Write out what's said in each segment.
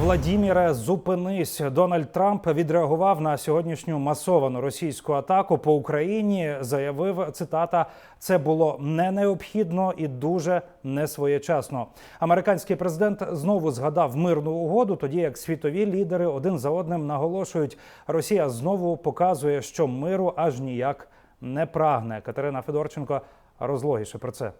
Владіміре, зупинись. Дональд Трамп відреагував на сьогоднішню масовану російську атаку по Україні. Заявив цитата: це було не необхідно і дуже несвоєчасно. Американський президент знову згадав мирну угоду, тоді як світові лідери один за одним наголошують, Росія знову показує, що миру аж ніяк не прагне. Катерина Федорченко розлогіше про це.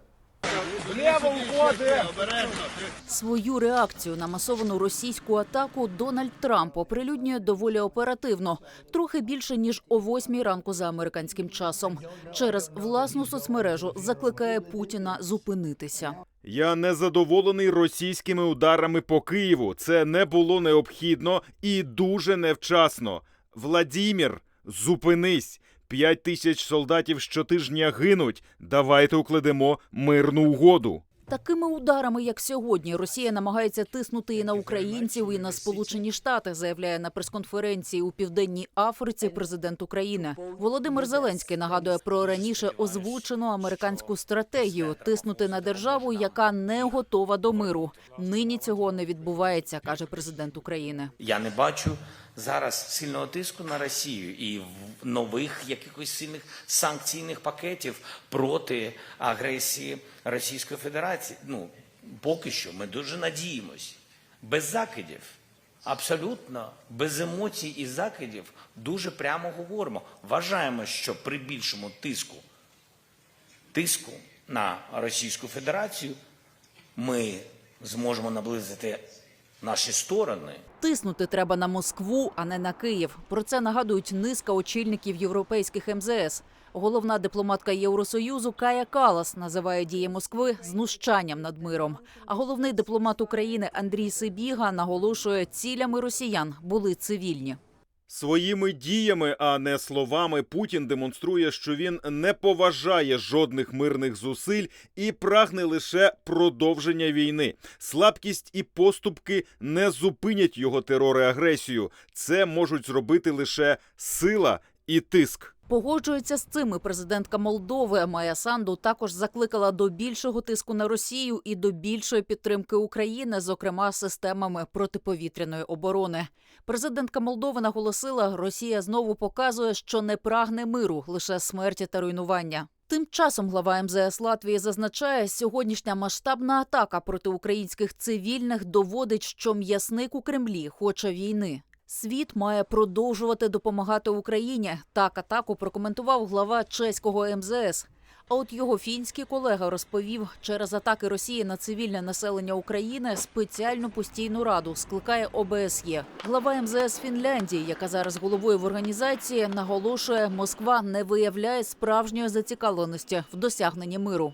Свою реакцію на масовану російську атаку Дональд Трамп оприлюднює доволі оперативно, трохи більше ніж о восьмій ранку за американським часом. Через власну соцмережу закликає Путіна зупинитися. Я не задоволений російськими ударами по Києву. Це не було необхідно і дуже невчасно. Владімір, зупинись. П'ять тисяч солдатів щотижня гинуть. Давайте укладемо мирну угоду. Такими ударами, як сьогодні, Росія намагається тиснути і на українців, і на Сполучені Штати, заявляє на прес-конференції у південній Африці президент України. Володимир Зеленський нагадує про раніше озвучену американську стратегію тиснути на державу, яка не готова до миру. Нині цього не відбувається, каже президент України. Я не бачу зараз сильного тиску на Росію і нових якихось сильних санкційних пакетів проти агресії Російської Федерації. Ну поки що ми дуже надіємось. Без закидів, абсолютно без емоцій і закидів, дуже прямо говоримо. Вважаємо, що при більшому тиску, тиску на Російську Федерацію ми зможемо наблизити наші сторони. Тиснути треба на Москву, а не на Київ. Про це нагадують низка очільників європейських МЗС. Головна дипломатка Євросоюзу Кая Калас називає дії Москви знущанням над миром. А головний дипломат України Андрій Сибіга наголошує, цілями росіян були цивільні. Своїми діями, а не словами, Путін демонструє, що він не поважає жодних мирних зусиль і прагне лише продовження війни. Слабкість і поступки не зупинять його терор і агресію. Це можуть зробити лише сила і тиск. Погоджується з цим і президентка Молдови Майя Санду також закликала до більшого тиску на Росію і до більшої підтримки України, зокрема системами протиповітряної оборони. Президентка Молдови наголосила, Росія знову показує, що не прагне миру, лише смерті та руйнування. Тим часом глава МЗС Латвії зазначає, сьогоднішня масштабна атака проти українських цивільних доводить, що м'ясник у Кремлі хоче війни. Світ має продовжувати допомагати Україні. Так атаку прокоментував глава чеського МЗС. А от його фінський колега розповів, через атаки Росії на цивільне населення України спеціальну постійну раду скликає ОБСЄ. Глава МЗС Фінляндії, яка зараз головою в організації, наголошує, Москва не виявляє справжньої зацікавленості в досягненні миру.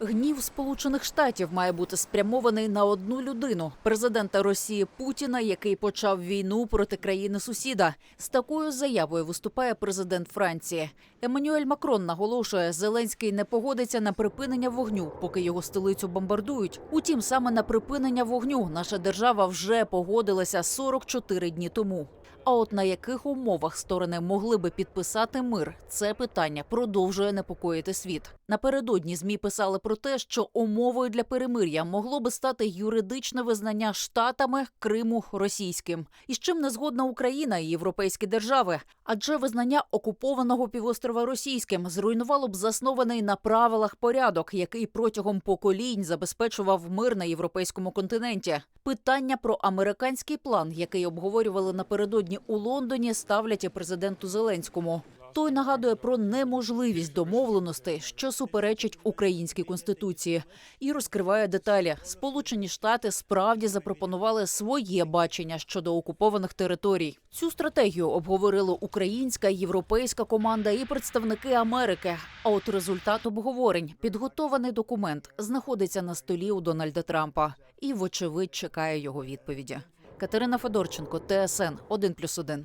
Гнів Сполучених Штатів має бути спрямований на одну людину президента Росії Путіна, який почав війну проти країни сусіда. З такою заявою виступає президент Франції. Еммануель Макрон наголошує, Зеленський не погодиться на припинення вогню, поки його столицю бомбардують. Утім, саме на припинення вогню наша держава вже погодилася 44 дні тому. А от на яких умовах сторони могли би підписати мир, це питання продовжує непокоїти світ. Напередодні змі писали про те, що умовою для перемир'я могло би стати юридичне визнання штатами Криму російським, і з чим не згодна Україна і європейські держави. Адже визнання окупованого півострова російським зруйнувало б заснований на правилах порядок, який протягом поколінь забезпечував мир на європейському континенті. Питання про американський план, який обговорювали напередодні у Лондоні, ставлять і президенту Зеленському. Той нагадує про неможливість домовленостей, що суперечить українській конституції, і розкриває деталі. Сполучені Штати справді запропонували своє бачення щодо окупованих територій. Цю стратегію обговорили українська, європейська команда і представники Америки. А от результат обговорень, підготований документ, знаходиться на столі у Дональда Трампа і, вочевидь, чекає його відповіді. Катерина Федорченко, ТСН 1+,1.